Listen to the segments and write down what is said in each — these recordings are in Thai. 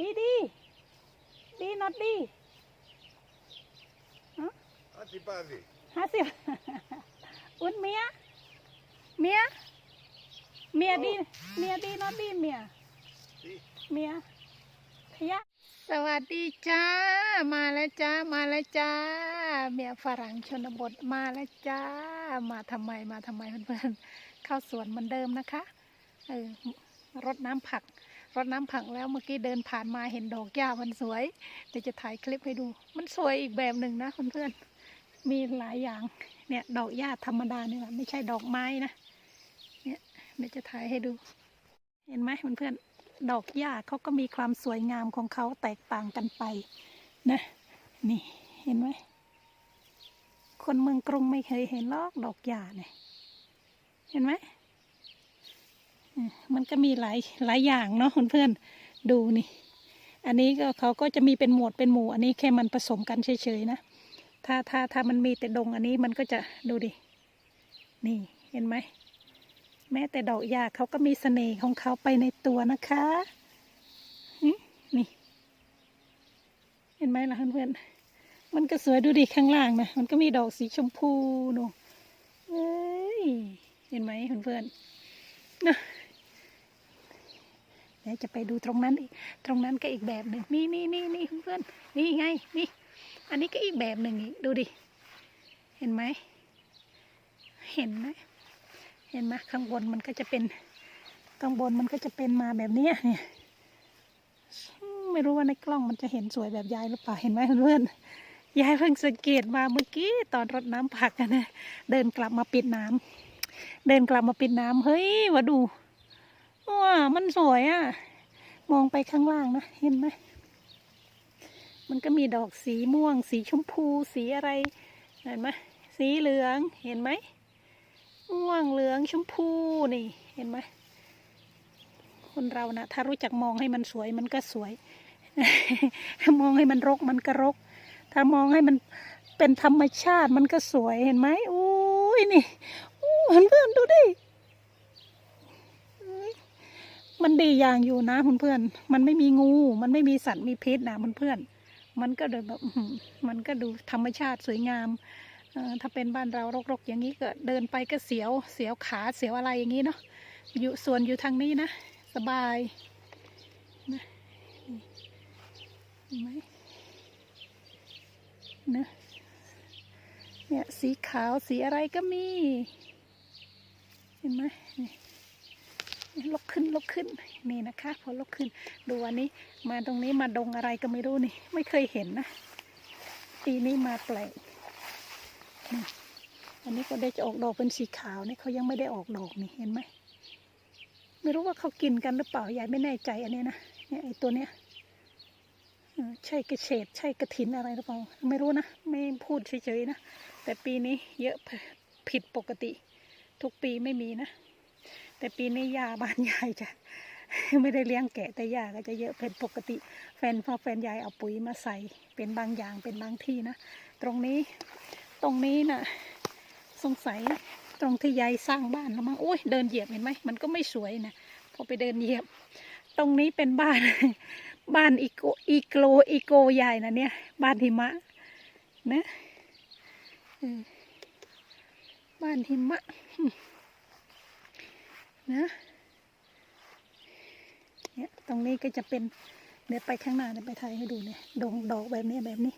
ดีดีดีนอตดี Antipati. ห้าสิบอุ่นเมียเมียเมียดีเมียดีนอตดีเมีย Sì. เมียขยะสวัสดีจ้า มาแล้วจ้า มาแล้วจ้า เมียฝรั่งชนบทมาแล้วจ้า มาทำไมมาทำไมเพื่อนๆเข้าสวนเหมือนเดิมนะคะเออรดน้ำผัก รดน้ำผักแล้วเมื่อกี้เดินผ่านมาเห็นดอกหญ้ามันสวย เดี๋ยวจะถ่ายคลิปให้ดู มันสวยอีกแบบหนึ่งนะเพื่อนๆมีหลายอย่าง เนี่ยดอกหญ้าธรรมดาเนี่ยแหละไม่ใช่ดอกไม้นะ เนี่ยเดี๋ยวจะถ่ายให้ดู เห็นไหมเพื่อนๆดอกหญ้าเขาก็มีความสวยงามของเขาแตกต่างกันไปนะ นี่เห็นไหมคนเมืองกรุงไม่เคยเห็นหรอกดอกหญ้าเนี่ยเห็นไหม มันก็มีหลายหลายอย่างเนาะเพื่อนๆดูนี่ อันนี้ก็เขาก็จะมีเป็นหมวดเป็นหมู่ อันนี้แค่มันผสมกันเฉยๆนะ ถ้าถ้าถ้ามันมีแต่ดงอันนี้มันก็จะดูดิ นี่เห็นไหม แม้แต่ดอกหญ้าเขาก็มีเสน่ห์ของเขาไปในตัวนะคะนี่ เห็นไหมล่ะเพื่อนๆมันก็สวยดูดิข้างล่างนะ มันก็มีดอกสีชมพูนูเอ้ยเห็นไหมเพื่อนๆนะ ดี๋ยวจะไปดูตรงนั้นอีกตรงนั้นก็อีกแบบหนึ่งนี่นี่นี่นี่เพื่อนนี่ไงนี่ อันนี้ก็อีกแบบหนึ่งอีกดูดิ เห็นไหมเห็นไหมเห็นไหมข้างบนมันก็จะเป็นข้างบนมันก็จะเป็นมาแบบนี้เนี่ยไม่รู้ว่าในกล้องมันจะเห็นสวยแบบยายหรือเปล่าเห็นไหมเพื่อนยายเพิ่งสังเกตมาเมื่อกี้ตอนรดน้ำผักนะเดินกลับมาปิดน้ำเดินกลับมาปิดน้ำเฮ้ยวะดู ว้ามันสวยอะ่ะ มองไปข้างล่างนะเห็นไหมมันก็มีดอกสีม่วง สีชมพู สีอะไรเห็นไหมสีเหลืองเห็นไหมม่วงเหลืองชมพูนี่เห็นไหมคนเรานะถ้ารู้จักมองให้มันสวยมันก็สวย มองให้มันรกมันก็รก ถ้ามองให้มันเป็นธรรมชาติมันก็สวยเห็นไหมอุ้ยนี่อู้เพื่อนดูดิ มันดีอย่างอยู่นะเพื่อนๆมันไม่มีงู มันไม่มีสัตว์มีพิษนะเพื่อนๆมันก็เดินแบบมันก็ดูธรรมชาติสวยงามเอ่อถ้าเป็นบ้านเรารกๆ อย่างนี้ก็เดินไปก็เสียวเสียวขาเสียวอะไรอย่างนี้เนาะอยู่ส่วนอยู่ทางนี้นะ สบายนะนี่เห็นไหมนะเนี่ยสีขาวสีอะไรก็มี เห็นไหมนี่ ลกขึ้นลกขึ้นนี่นะคะพอลกขึ้น ดูอันนี้มาตรงนี้มาดงอะไรก็ไม่รู้นี่ ไม่เคยเห็นนะปีนี้มาแปลกอันนี้ก็ได้จะออกดอกเป็นสีขาวนี่เขายังไม่ได้ออกดอกนี่เห็นไหมไม่รู้ว่าเขากินกันหรือเปล่ายายไม่แน่ใจอันนี้นะเนี่ยไอตัวเนี้ยใช่กระเฉดใช่กระถินอะไรหรือเปล่าไม่รู้นะไม่พูดเฉยๆนะแต่ปีนี้เยอะผิดปกติ ทุกปีไม่มีนะ แต่ปีนี้ยาบ้านยายจะไม่ได้เลี้ยงแกะแต่ยาก็จะเยอะเป็นปกติ แฟนพอแฟนยายเอาปุ๋ยมาใส่เป็นบางอย่างเป็นบางที่นะ ตรงนี้ตรงนี้น่ะสงสัยตรงที่ยายสร้างบ้านแล้วมั้งโอ้ยเดินเหยียบเห็นไหมมันก็ไม่สวยนะพอไปเดินเหยียบ ตรงนี้เป็นบ้าน บ้านอีโกอีโกลอีโกยายนะเนี่ยบ้านหิมะนะบ้านหิมะ นะเนี่ยตรงนี้ก็จะเป็นเดี๋ยวไปข้างหน้าเดี๋ยวไปถ่ายให้ดูเนี่ยดงดอกแบบนี้แบบนี้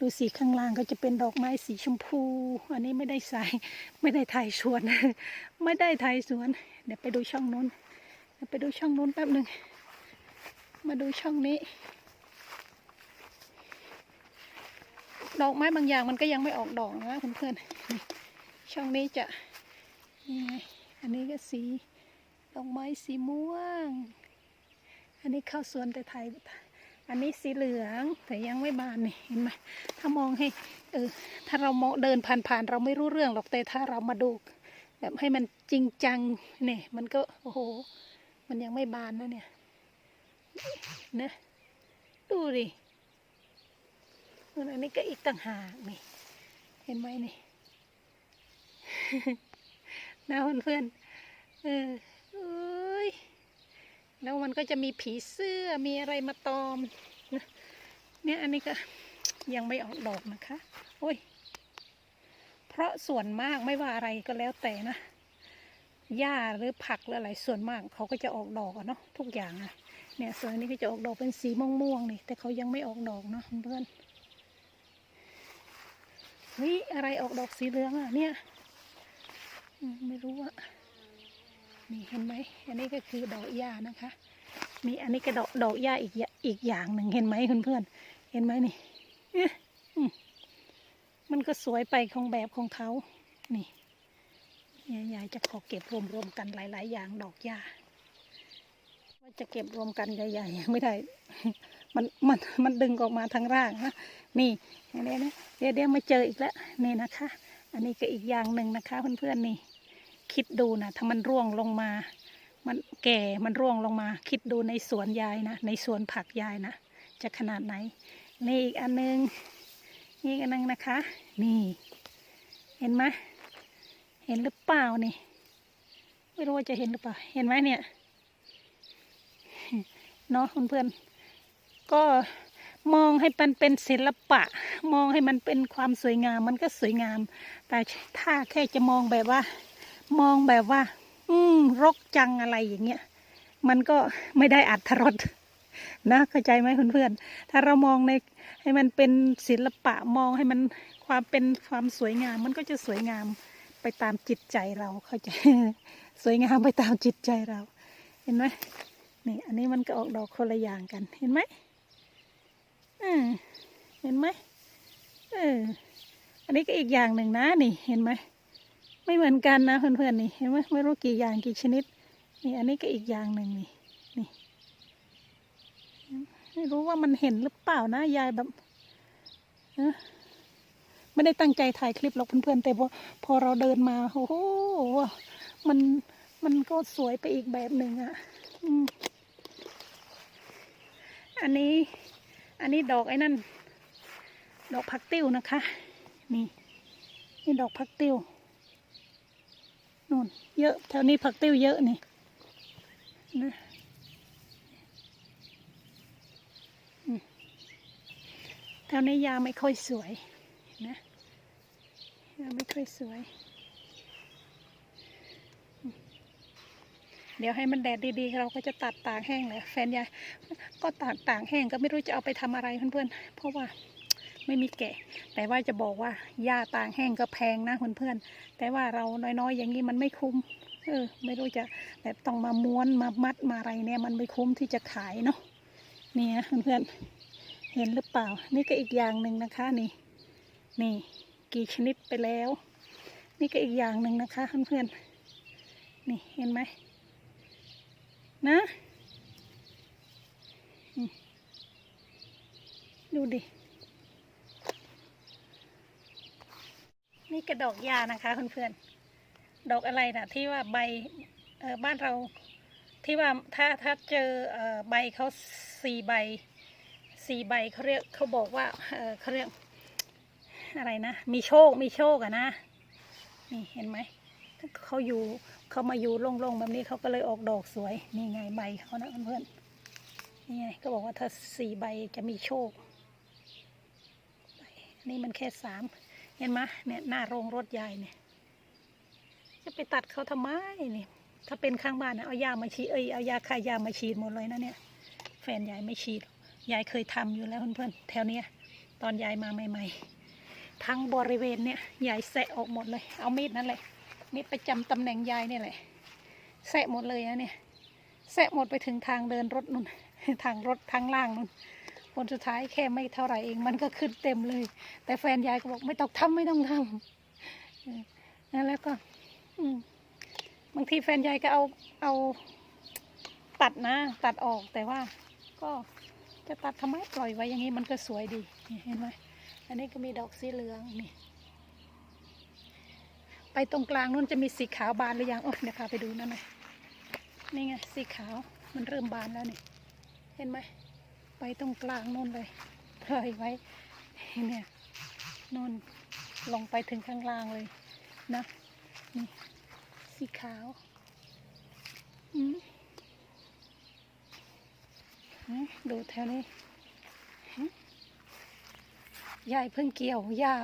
ดูสีข้างล่างก็จะเป็นดอกไม้สีชมพู อันนี้ไม่ได้ใส่ไม่ได้ถ่ายสวน ไม่ได้ถ่ายสวน เดี๋ยวไปดูช่องนู้นเดี๋ยวไปดูช่องนู้นแป๊บหนึ่งมาดูช่องนี้ดอกไม้บางอย่างมันก็ยังไม่ออกดอกนะเพื่อนๆช่องนี้จะนี่ไงอันนี้ก็สี ดอกไม้สีม่วง อันนี้เข้าสวนแต่ไทย อันนี้สีเหลืองแต่ยังไม่บานนี่เห็นไหมถ้ามองให้เออถ้าเรามองเดินผ่านๆเราไม่รู้เรื่องหรอกแต่ถ้าเรามาดูแบบให้มันจริงจังเนี่ยมันก็โอ้โห มันยังไม่บานนะเนี่ยนะดูดิอันนี้ก็อีกต่างหากนี่เห็นไหมนี่นะเพื่อนๆเออ เอ้ยแล้วมันก็จะมีผีเสื้อมีอะไรมาตอม เนี่ยอันนี้ก็ยังไม่ออกดอกนะคะ โอ้ย เพราะส่วนมากไม่ว่าอะไรก็แล้วแต่นะ หญ้าหรือผักหรืออะไรส่วนมากเขาก็จะออกดอกอะเนาะทุกอย่างอะเนี่ยส่วนนี้ก็จะออกดอกเป็นสีม่วงๆนี่ แต่เขายังไม่ออกดอกเนาะเพื่อนเฮ้ยอะไรออกดอกสีเหลืองอะเนี่ย ไม่รู้อะ นี่เห็นไหมอันนี้ก็คือดอกหญ้านะคะนี่อันนี้ก็ดอกดอกหญ้าอีกอีกอย่างหนึ่งเห็นไหมเพื่อนๆเห็นไหมนี่มันก็สวยไปของแบบของเขา นี่เนี่ยายจะขอเก็บรวมๆกันหลาย ๆ อย่างดอกหญ้าว่าจะเก็บรวมกันใหญ่ๆยังไม่ได้ มันมันมันดึงออกมาทางร่างนะนี่เดี๋ยวนะเดี๋ยวเดี๋ยวมาเจออีกแล้วนี่นะคะ อันนี้ก็อีกอย่างหนึ่งนะคะเพื่อนๆนี่ คิดดูนะถ้ามันร่วงลงมา มันแก่มันร่วงลงมา คิดดูในสวนยายนะ ในสวนผักยายนะ จะขนาดไหน นี่อีกอันหนึงนี่กันนึงนะคะ นี่ เห็นไหมเห็นหรือเปล่านี่ ไม่รู้ว่าจะเห็นหรือเปล่า เห็นไหมเนี่ยเนาะเพื่อนๆก็มองให้มันเป็นศิลปะ มองให้มันเป็นความสวยงาม มันก็สวยงาม แต่ถ้าแค่จะมองแบบว่า มองแบบว่า อืมรกจังอะไรอย่างเงี้ยมันก็ไม่ได้อัตรสนะเข้าใจไหมเพื่อนๆถ้าเรามองในให้มันเป็นศิลปะมองให้มันความเป็นความสวยงาม มันก็จะสวยงามไปตามจิตใจเราเข้าใจสวยงามไปตามจิตใจเรา เห็นไหมนี่อันนี้มันก็ออกดอกคนละอย่างกัน เห็นไหมอืมเห็นไหมเอออันนี้ก็อีกอย่างหนึ่งนะนี่เห็นไหม ไม่เหมือนกันนะเพื่อนๆนี่เห็นไหมไม่รู้กี่อย่างกี่ชนิด นี่อันนี้ก็อีกอย่างหนึ่งนี่นี่ไม่รู้ว่ามันเห็นหรือเปล่านะยายแบบเอ๊ะไม่ได้ตั้งใจถ่ายคลิปหรอกเพื่อนๆแต่พอพอเราเดินมาโอ้โหมันมันก็สวยไปอีกแบบหนึ่งอะอืมอันนี้ อันนี้ดอกไอ้นั่น ดอกพักติ้วนะคะ นี่ นี่ดอกพักติ้ว นู่น เยอะแถวนี้พักติ้วเยอะนี่นะแถวนี้ยาไม่ค่อยสวยนะยาไม่ค่อยสวย เดี๋ยวให้มันแดดดีๆ เราก็จะตัดตากแห้งเลยแฟนยายก็ตากตากแห้งก็ไม่รู้จะเอาไปทำอะไรเพื่อนๆเพราะว่า ไม่มีแกะ แต่ว่าจะบอกว่าหญ้าตากแห้งก็แพงนะเพื่อนๆแต่ว่าเราน้อยๆ อย่างนี้มันไม่คุ้มเออไม่รู้จะแบบต้องมาม้วนมามัดมาอะไรเนี่ย มันไม่คุ้มที่จะขายเนาะเนี่ยเพื่อนๆเห็นหรือเปล่า นี่ก็อีกอย่างหนึ่งนะคะนี่ นี่ กี่ชนิดไปแล้ว นี่ก็อีกอย่างหนึ่งนะคะเพื่อนๆนี่เห็นไหมนะดูดิ นี่กระดอกยานะคะเพื่อนๆดอกอะไรนะที่ว่าใบเออบ้านเราที่ว่าถ้าถ้าเจอเออใบเขาสี่ใบสี่ใบเขาเรียกเขาบอกว่าเออเขาเรียกอะไรนะ มีโชคมีโชคอะนะนี่เห็นไหมเขาอยู่เขามาอยู่โล่งๆแบบนี้เขาก็เลยออกดอกสวยนี่ไงใบเขานะเพื่อนๆนี่ไงก็บอกว่าถ้าสี่ใบจะมีโชคนี่มันแค่สาม เห็นไหมเนี่ยหน้าโรงรถยายเนี่ย จะไปตัดเขาทำไมนี่ถ้าเป็นข้างบ้านนะเอายามาฉีดเอ้ยเอายาฆ่ายามาฉีดหมดเลยนะเนี่ย แฟนยายไม่ฉีดยายเคยทำอยู่แล้วเพื่อนๆแถวเนี้ยตอนยายมาใหม่ ๆ ทั้งบริเวณเนี่ยยายแสะออกหมดเลย เอามีดนั่นแหละมีดประจำตำแหน่งยายเนี่ยแหละแสะหมดเลยนะเนี่ยแสะหมดไปถึงทางเดินรถนู่นทางรถทางล่างนู่น ผลสุดท้ายแค่ไม่เท่าไหร่เองมันก็ขึ้นเต็มเลย แต่แฟนยายก็บอกไม่ต้องทำไม่ต้องทำเออแล้วก็บางทีแฟนยายก็เอาเอาตัดนะ ตัดออกแต่ว่าก็จะตัดทำไมปล่อยไว้อย่างนี้มันก็สวยดีเห็นไหมอันนี้ก็มีดอกสีเหลืองนี่ไปตรงกลางนู้นจะมีสีขาวบานหรือยังโอ้เดี๋ยวพาไปดูนั่นหน่อยนี่ไงสีขาวมันเริ่มบานแล้วนี่เห็นไหม ไปตรงกลางนู้นเลยปล่อยไว้เนี่ยนู่นลงไปถึงข้างล่างเลยนะนี่สีขาวอืมดูแถวนี้ยายเพิ่งเกี่ยวหญ้า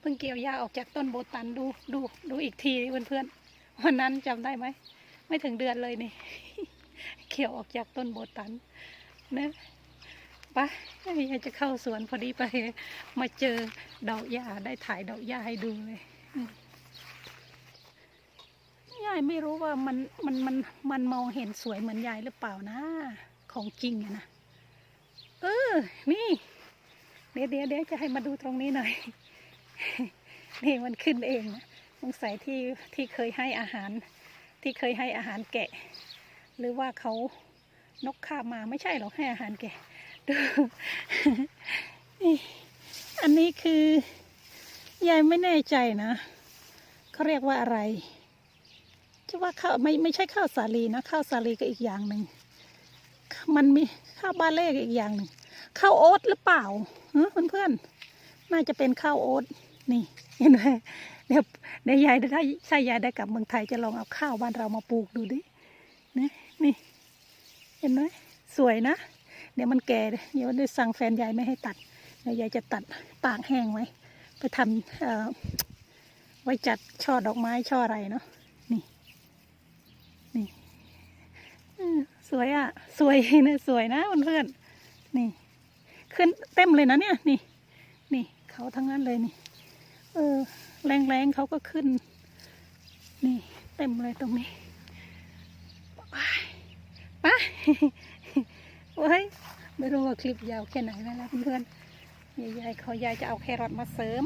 เพิ่งเกี่ยวหญ้าออกจากต้นโบตันดูดูดูอีกทีเพื่อนๆวันนั้นจำได้ไหม ไม่ถึงเดือนเลยนี่ เกี่ยวออกจากต้นโบตันนะ ไปยายจะเข้าสวนพอดีไป มาเจอดอกหญ้าได้ถ่ายดอกหญ้าให้ดูเลยยายไม่รู้ว่ามันมันมันมันมองเห็นสวยเหมือนยายหรือเปล่านะ ของจริงอะนะเออนี่เดี๋ยวเดี๋ยวเดี๋ยวจะให้มาดูตรงนี้หน่อยนี่มันขึ้นเองนะสงสัยที่ที่เคยให้อาหาร ที่เคยให้อาหารแกะ หรือว่าเขานกคามาไม่ใช่หรอกให้อาหารแกะ ดูอันนี้คือยายไม่แน่ใจนะเขาเรียกว่าอะไรจะว่าข้าวไม่ไม่ใช่ข้าวสาลีนะข้าวสาลีก็อีกอย่างหนึ่งมันมีข้าวบาเล่ก็อีกอย่างหนึ่งข้าวโอ๊ตหรือเปล่าฮะเพื่อนๆน่าจะเป็นข้าวโอ๊ตนี่เห็นไหมเดี๋ยวเดี๋ยวยายถ้าใช่ยายได้กลับเมืองไทยจะลองเอาข้าวบ้านเรามาปลูกดูดินี่นี่ เห็นไหมสวยนะ เดี๋ยวมันแก่เดี๋ยวได้สั่งแฟนยายไม่ให้ตัดเดี๋ยวยายจะตัดตากแห้งไว้ ไปทำไว้จัดช่อดอกไม้ช่ออะไรเนาะนี่นี่สวยอะ สวยนะสวยนะเพื่อนๆนี่ ขึ้นเต็มเลยนะเนี่ย นี่ นี่เขาทั้งนั้นเลยนี่ เออ แรงๆเขาก็ขึ้น นี่ เต็มเลยตรงนี้ไปไป โอ้ยไม่รู้ว่าคลิปยาวแค่ไหนแล้วนะเพื่อนๆยายเขายายจะเอาแครอทมาเสริม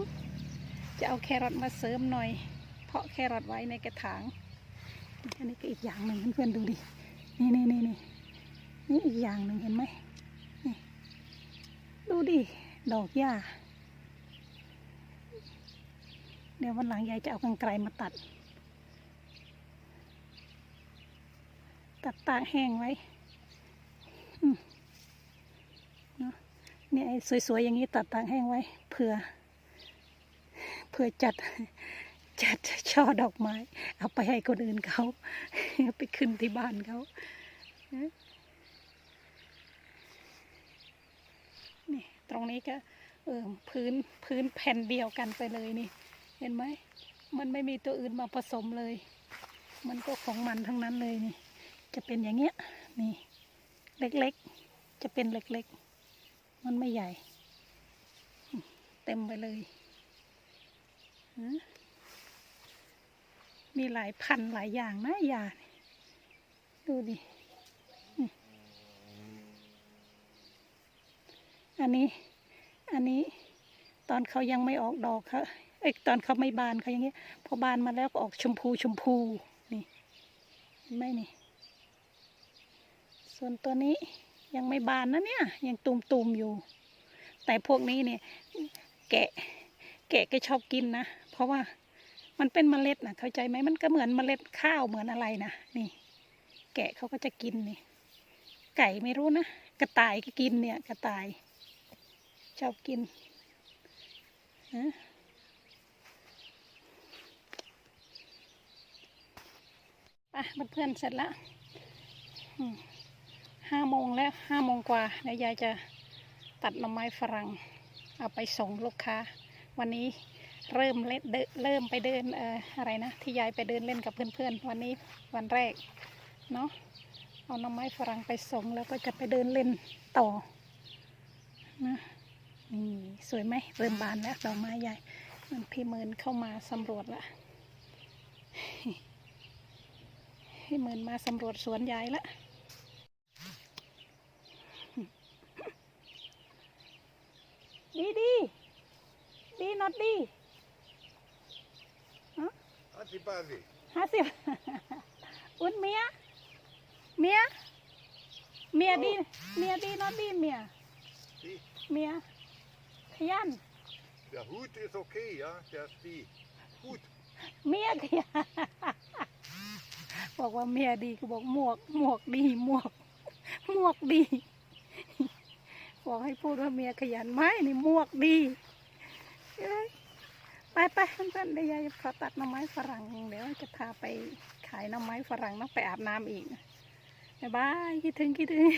จะเอาแครอทมาเสริมหน่อย เพาะแครอทไว้ในกระถางอันนี้ก็อีกอย่างหนึ่งเพื่อนๆดูดินี่นี่นี่นี่นี่อีกอย่างหนึ่งเห็นไหมนี่ดูดิดอกหญ้าเดี๋ยววันหลังยายจะเอากรรไกรมาตัด ตัดตากแห้งไว้ เนี่ยไอ้สวยๆอย่างนี้ตัดตากแห้งไว้เผื่อเผื่อจัดจัดช่อดอกไม้ เอาไปให้คนอื่นเขาไปขึ้นที่บ้านเขานี่ตรงนี้ก็เออพื้นพื้นแผ่นเดียวกันไปเลยนี่ เห็นไหมมันไม่มีตัวอื่นมาผสมเลย มันก็ของมันทั้งนั้นเลยนี่ จะเป็นอย่างเงี้ยนี่ เล็กๆ จะเป็นเล็กๆ มันไม่ใหญ่ เต็มไปเลยฮะมีหลายพันหลายอย่างนะยาดูดิ อันนี้ อันนี้ตอนเขายังไม่ออกดอกเขาเอ้ตอนเขาไม่บานเขาอย่างเงี้ย พอบานมาแล้วก็ออกชมพูชมพู นี่เห็นไหมนี่ ส่วนตัวนี้ยังไม่บานนะเนี่ย ยังตุ่มๆอยู่ แต่พวกนี้เนี่ยแกะแกะก็ชอบกินนะ เพราะว่ามันเป็นเมล็ดนะเข้าใจไหมมันก็เหมือนเมล็ดข้าวเหมือนอะไรนะนี่ แกะเขาก็จะกินนี่ ไก่ไม่รู้นะกระต่ายก็กินเนี่ยกระต่าย ชอบกินฮะไปเพื่อนเสร็จแล้ว ห้าโมงแล้วห้าโมงกว่าเดี๋ยวยายจะตัดหน่อไม้ฝรั่ง เอาไปส่งลูกค้า วันนี้เริ่มเล่นเดเริ่มไปเดินเอ่ออะไรนะ ที่ยายไปเดินเล่นกับเพื่อนๆ วันนี้วันแรกเนาะเอาหน้ำไม้ฝรั่งไปส่งแล้วก็จะไปเดินเล่นต่อนะนี่สวยไหมเริ่มบานแล้วดอกไม้ใหญ่มันพี่เมินเข้ามาสำรวจละพี่เมินมาสำรวจสวนยายละ ดีดีดีนอตดี Antipati. ห้าสิบอุ่นเมีย เมีย เมียดี เมียดีนอนดีเมีย Die, เมียขยัน der Hut ist okay, ja? Der ist die Hut. เมียขยันบอกว่าเมียดีก็บอกหมวก หมวกดี หมวก หมวกดี บอกให้พูดว่าเมียขยันไหมนี่หมวกดี ไปไปเพื่อนๆได้ยายขอตัดน้ำไม้ฝรั่งเดี๋ยวจะพาไปขายน้ำไม้ฝรั่งต้องไปอาบน้ำอีก บ๊ายบายคิดถึงคิดถึง